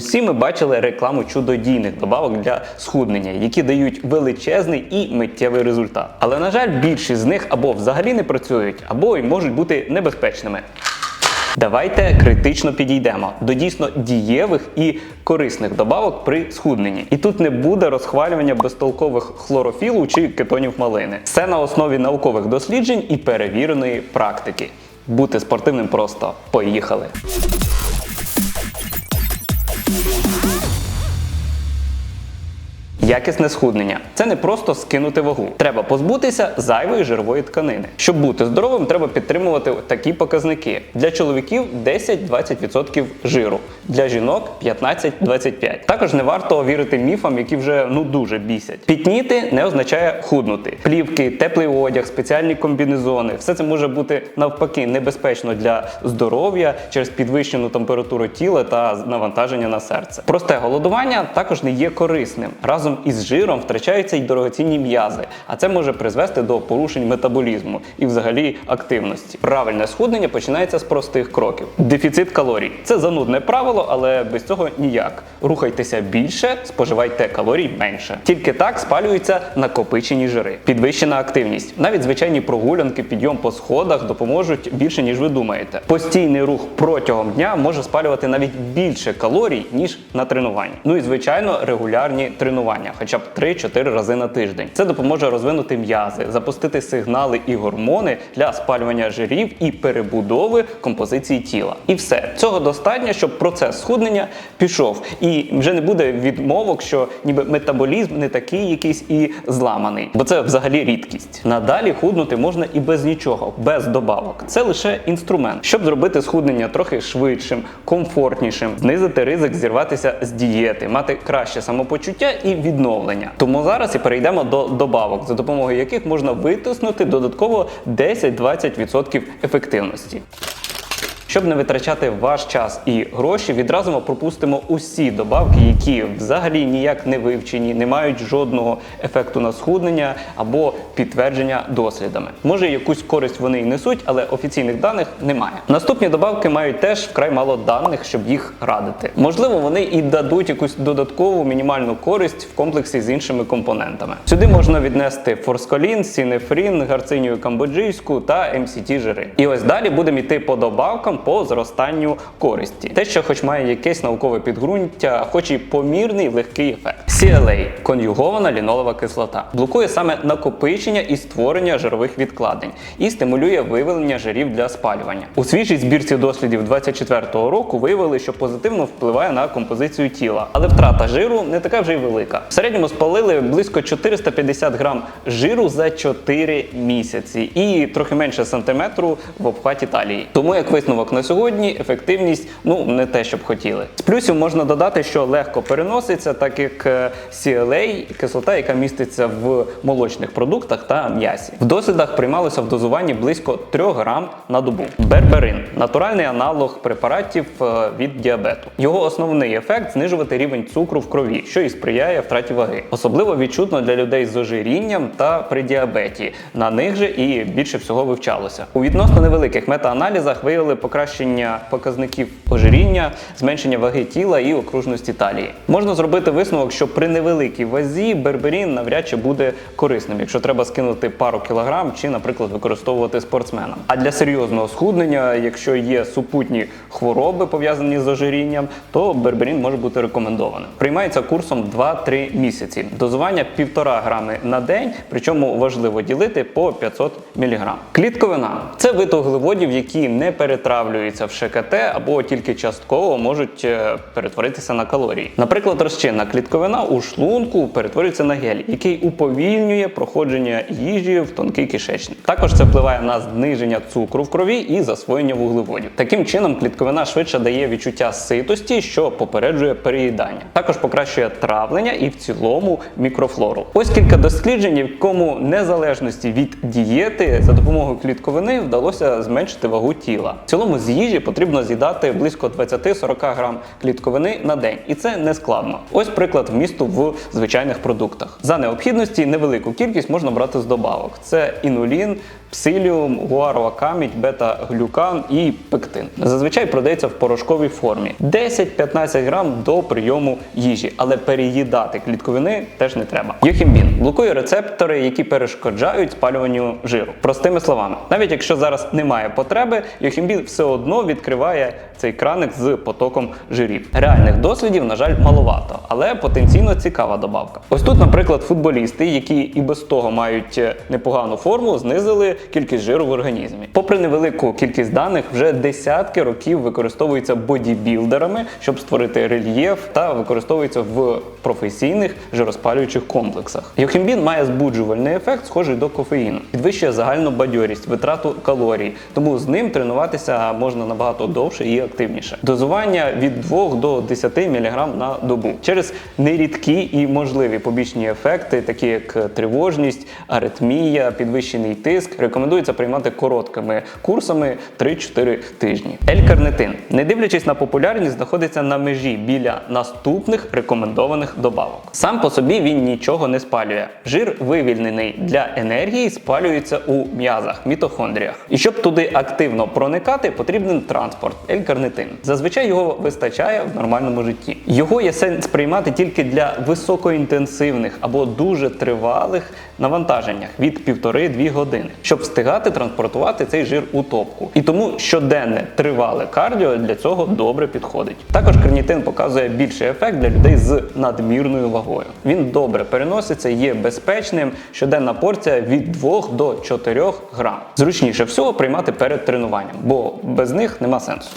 Усі ми бачили рекламу чудодійних добавок для схуднення, які дають величезний і миттєвий результат. Але на жаль, більшість з них або взагалі не працюють, або й можуть бути небезпечними. Давайте критично підійдемо до дійсно дієвих і корисних добавок при схудненні. І тут не буде розхвалювання безтолкових хлорофілу чи кетонів малини. Все на основі наукових досліджень і перевіреної практики. Бути спортивним просто поїхали. Якісне схуднення це не просто скинути вагу. Треба позбутися зайвої жирової тканини. Щоб бути здоровим, треба підтримувати такі показники. Для чоловіків 10-20% жиру, для жінок 15-25%. Також не варто вірити міфам, які вже ну дуже бісять. Пітніти не означає худнути. Плівки, теплий одяг, спеціальні комбінезони все це може бути навпаки небезпечно для здоров'я через підвищену температуру тіла та навантаження на серце. Просте голодування також не є корисним. Разом із жиром втрачаються й дорогоцінні м'язи, а це може призвести до порушень метаболізму і взагалі активності. Правильне схуднення починається з простих кроків. Дефіцит калорій це занудне правило, але без цього ніяк. Рухайтеся більше, споживайте калорій менше. Тільки так спалюються накопичені жири. Підвищена активність. Навіть звичайні прогулянки, підйом по сходах допоможуть більше, ніж ви думаєте. Постійний рух протягом дня може спалювати навіть більше калорій, ніж на тренуванні. Ну і звичайно, регулярні тренування, хоча б 3-4 рази на тиждень. Це допоможе розвинути м'язи, запустити сигнали і гормони для спалювання жирів і перебудови композиції тіла. І все цього достатньо, щоб процес схуднення пішов, і вже не буде відмовок, що ніби метаболізм не такий якийсь і зламаний, бо це взагалі рідкість. Надалі худнути можна і без нічого, без добавок. Це лише інструмент, щоб зробити схуднення трохи швидшим, комфортнішим, знизити ризик зірватися з дієти, мати краще самопочуття і відновлення. Тому зараз і перейдемо до добавок, за допомогою яких можна витиснути додатково 10-20% ефективності. Щоб не витрачати ваш час і гроші, відразу ми пропустимо усі добавки, які взагалі ніяк не вивчені, не мають жодного ефекту на схуднення або підтвердження дослідами. Може, якусь користь вони й несуть, але офіційних даних немає. Наступні добавки мають теж вкрай мало даних, щоб їх радити. Можливо, вони і дадуть якусь додаткову мінімальну користь в комплексі з іншими компонентами. Сюди можна віднести форсколін, сінефрін, гарцинію камбоджийську та MCT жири. І ось далі будемо йти по добавкам по зростанню користі. Те, що хоч має якесь наукове підґрунтя, хоч і помірний легкий ефект. CLA – конюгована лінолова кислота. Блокує саме накопичення і створення жирових відкладень і стимулює вивелення жирів для спалювання. У свіжій збірці дослідів 24-го року виявили, що позитивно впливає на композицію тіла, але втрата жиру не така вже й велика. В середньому спалили близько 450 грам жиру за 4 місяці і трохи менше сантиметру в обхваті талії. Тому як висновок на сьогодні, ефективність ну не те, щоб хотіли. З плюсів можна додати, що легко переноситься, так як е, CLA – кислота, яка міститься в молочних продуктах та м'ясі. В дослідах приймалося в дозуванні близько 3 грам на добу. Берберин натуральний аналог препаратів е, від діабету. Його основний ефект знижувати рівень цукру в крові, що і сприяє втраті ваги. Особливо відчутно для людей з ожирінням та при діабеті. На них же і більше всього вивчалося. У відносно невеликих метааналізах виявили покращення показників ожиріння, зменшення ваги тіла і окружності талії. Можна зробити висновок, що при невеликій вазі берберін навряд чи буде корисним, якщо треба скинути пару кілограм чи, наприклад, використовувати спортсменам. А для серйозного схуднення, якщо є супутні хвороби пов'язані з ожирінням, то берберін може бути рекомендованим. Приймається курсом 2-3 місяці. Дозування 1,5 грами на день, причому важливо ділити по 500 мг. Клітковина це вид углеводів, які не перетравлюються в ШКТ або тільки частково можуть е, перетворитися на калорії. Наприклад, розчинна клітковина у шлунку перетворюється на гель, який уповільнює проходження їжі в тонкий кишечник. Також це впливає на зниження цукру в крові і засвоєння вуглеводів. Таким чином, клітковина швидше дає відчуття ситості, що попереджує переїдання. Також покращує травлення і в цілому мікрофлору. Ось кілька досліджень, в якому незалежності від дієти за допомогою клітковини вдалося зменшити вагу тіла. В цілому з їжі потрібно з'їдати близько 20-40 грам клітковини на день, і це не складно. Ось приклад вмісту в звичайних продуктах. За необхідності невелику кількість можна брати з добавок: це інулін, псиліум, гуароакамідь, бета-глюкан і пектин. Зазвичай продається в порошковій формі 10-15 грам до прийому їжі, але переїдати клітковини теж не треба. Йохімбін блокує рецептори, які перешкоджають спалюванню жиру. Простими словами, навіть якщо зараз немає потреби, йохімбін все одно відкриває цей краник з потоком жирів. Реальних дослідів, на жаль, маловато, але потенційно цікава добавка. Ось тут, наприклад, футболісти, які і без того мають е, непогану форму, знизили кількість жиру в організмі. Попри невелику кількість даних, вже десятки років використовується бодібілдерами, щоб створити рельєф та використовується в професійних жироспалюючих комплексах. Йохімбін має збуджувальний ефект, схожий до кофеїну, підвищує загальну бадьорість, витрату калорій, тому з ним тренуватися можна набагато довше і активніше. Дозування від 2 до 10 мг на добу через нерідкі і можливі побічні ефекти, такі як тривожність, аритмія, підвищений тиск, рекомендується приймати короткими курсами 3-4 тижні. L-карнитин, не дивлячись на популярність, знаходиться на межі біля наступних рекомендованих добавок. Сам по собі він нічого не спалює. Жир вивільнений для енергії спалюється у м'язах, мітохондріях. І щоб туди активно проникати, потрібен транспорт L-карнитин. Зазвичай його вистачає в нормальному житті. Його є сенс приймати тільки для високоінтенсивних або дуже тривалих навантаженнях від 1,5-2 години, щоб встигати транспортувати цей жир у топку. І тому щоденне тривале кардіо для цього добре підходить. Також карнітин показує більший ефект для людей з надмірною вагою. Він добре переноситься, є безпечним. Щоденна порція від 2 до 4 грам. Зручніше всього приймати перед тренуванням, бо без них нема сенсу.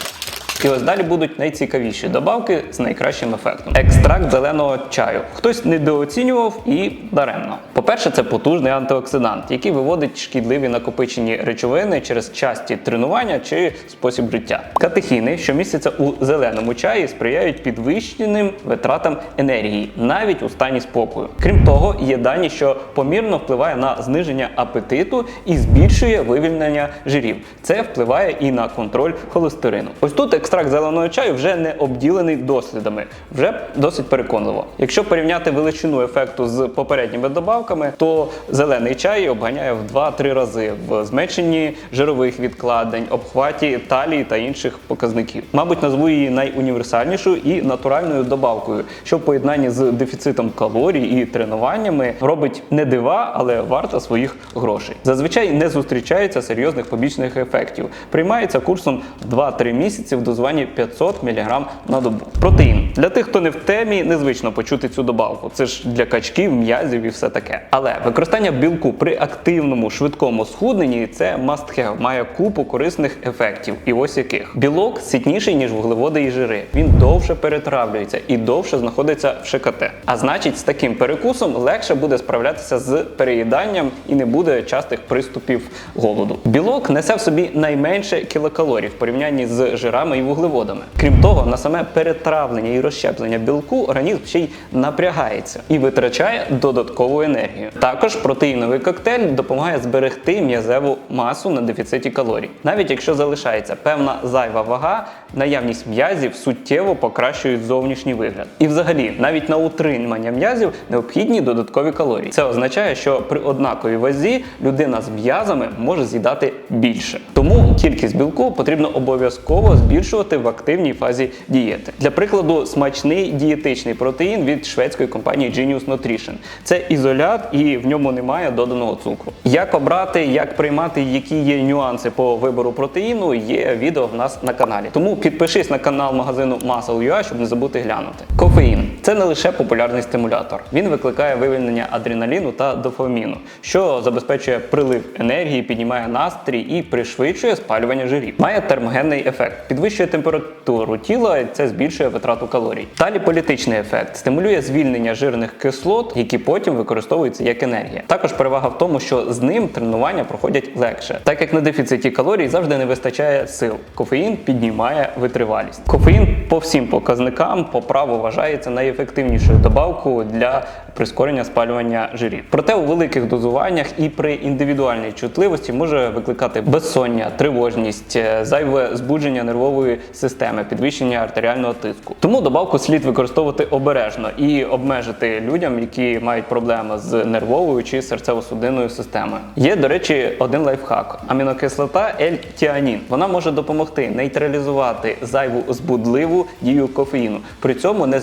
І ось далі будуть найцікавіші добавки з найкращим ефектом. Екстракт зеленого чаю. Хтось недооцінював і даремно. По-перше, це потужний антиоксидант, який виводить шкідливі накопичені речовини через часті тренування чи спосіб життя. Катехіни, що містяться у зеленому чаї, сприяють підвищеним витратам енергії, навіть у стані спокою. Крім того, є дані, що помірно впливає на зниження апетиту і збільшує вивільнення жирів. Це впливає і на контроль холестерину. Ось тут екстракт зеленого чаю вже не обділений дослідами, вже досить переконливо. Якщо порівняти величину ефекту з попередніми добавками, то зелений чай обганяє в 2-3 рази в зменшенні жирових відкладень, обхваті талії та інших показників. Мабуть, назву її найуніверсальнішою і натуральною добавкою, що в поєднанні з дефіцитом калорій і тренуваннями робить не дива, але варта своїх грошей. Зазвичай не зустрічається серйозних побічних ефектів. Приймається курсом 2-3 місяці в дозуванні 500 мг на добу. Протеїн для тих, хто не в темі, незвично почути цю добавку. Це ж для качків, м'язів і все таке. Але використання білку при активному швидкому схудненні це must have, має купу корисних ефектів. І ось яких білок ситніший ніж вуглеводи і жири. Він довше перетравлюється і довше знаходиться в ШКТ. А значить, з таким перекусом легше буде справлятися з переїданням і не буде частих приступів голоду. Білок несе в собі найменше кілокалорій в порівнянні з жирами і вуглеводами. Крім того, на саме перетравлення і розщеплення білку організм ще й напрягається і витрачає додаткову енергію. Також протеїновий коктейль допомагає зберегти м'язеву масу на дефіциті калорій. Навіть якщо залишається певна зайва вага, наявність м'язів суттєво покращують зовнішній вигляд. І взагалі, навіть на утримання м'язів необхідні додаткові калорії. Це означає, що при однаковій вазі людина з м'язами може з'їдати більше. Тому кількість білку потрібно обов'язково збільшувати в активній фазі дієти. Для прикладу, смачний дієтичний протеїн від шведської компанії Genius Nutrition. Це ізолят і в ньому немає доданого цукру. Як обрати, як приймати, які є нюанси по вибору протеїну, є відео в нас на каналі. Тому підпишись на канал магазину Muscle.ua, щоб не забути глянути. Кофеїн це не лише популярний стимулятор. Він викликає вивільнення адреналіну та дофаміну, що забезпечує прилив енергії, піднімає настрій і пришвидшує спалювання жирів. Має термогенний ефект, підвищує температуру тіла, і це збільшує витрату калорій. Далі політичний ефект стимулює звільнення жирних кислот, які потім використовуються як енергія. Також перевага в тому, що з ним тренування проходять легше, так як на дефіциті калорій завжди не вистачає сил. Кофеїн піднімає витривалість. Кофеїн по всім показникам по праву вважається найефективнішою добавкою для прискорення спалювання жирів. Проте у великих дозуваннях і при індивідуальній чутливості може викликати безсоння, тривожність, е, зайве збудження нервової системи, підвищення артеріального тиску. Тому добавку слід використовувати обережно і обмежити людям, які мають проблеми з нервовою чи серцево-судинною системою. Є, до речі, один лайфхак: амінокислота L-тіанін. Вона може допомогти нейтралізувати зайву збудливу дію кофеїну, при цьому не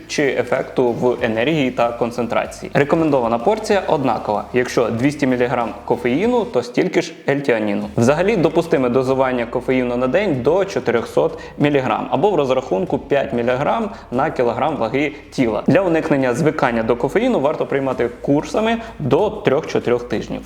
зменшуючи ефекту в енергії та концентрації. Рекомендована порція однакова. Якщо 200 мг кофеїну, то стільки ж L-тіаніну. Взагалі допустиме дозування кофеїну на день до 400 мг або в розрахунку 5 мг на кілограм ваги тіла. Для уникнення звикання до кофеїну варто приймати курсами до 3-4 тижнів.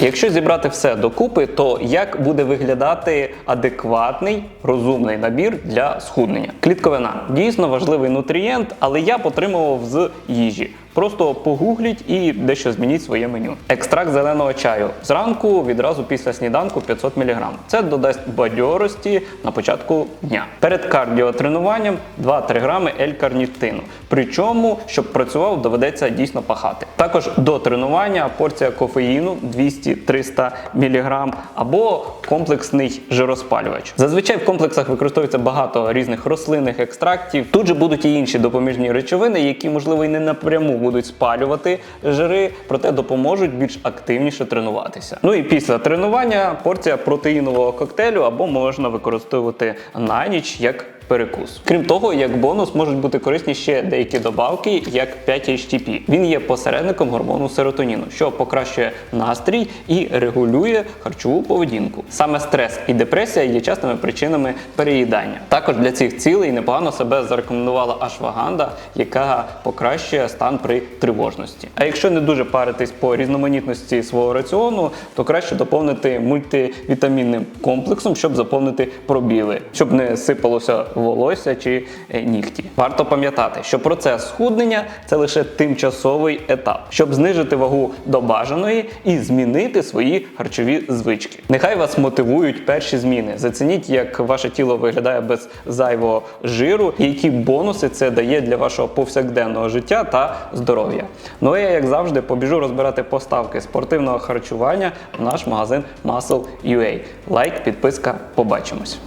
Якщо зібрати все докупи, то як буде виглядати адекватний розумний набір для схуднення? Клітковина дійсно важливий нутрієнт, але я потримував з їжі. Просто погугліть і дещо змініть своє меню. Екстракт зеленого чаю зранку відразу після сніданку 500 мг. Це додасть бадьорості на початку дня. Перед кардіотренуванням 2-3 грами L-карнітину. Причому, щоб працював, доведеться дійсно пахати. Також до тренування порція кофеїну 200-300 мг або комплексний жироспалювач. Зазвичай в комплексах використовується багато різних рослинних екстрактів. Тут же будуть і інші допоміжні речовини, які можливо і не напряму будуть спалювати жири, проте допоможуть більш активніше тренуватися. Ну і після тренування порція протеїнового коктейлю або можна використовувати на ніч як перекус. Крім того, як бонус можуть бути корисні ще деякі добавки, як 5-HTP. Він є посередником гормону серотоніну, що покращує настрій і регулює харчову поведінку. Саме стрес і депресія є частими причинами переїдання. Також для цих цілей непогано себе зарекомендувала ашваганда, яка покращує стан при тривожності. А якщо не дуже паритись по різноманітності свого раціону, то краще доповнити мультивітамінним комплексом, щоб заповнити пробіли, щоб не сипалося волосся чи е, нігті. Варто пам'ятати, що процес схуднення це лише тимчасовий етап, щоб знижити вагу до бажаної і змінити свої харчові звички. Нехай вас мотивують перші зміни. Зацініть, як ваше тіло виглядає без зайвого жиру, і які бонуси це дає для вашого повсякденного життя та здоров'я. Ну а я, як завжди, побіжу розбирати поставки спортивного харчування в наш магазин Muscle.ua. Лайк, підписка, побачимось.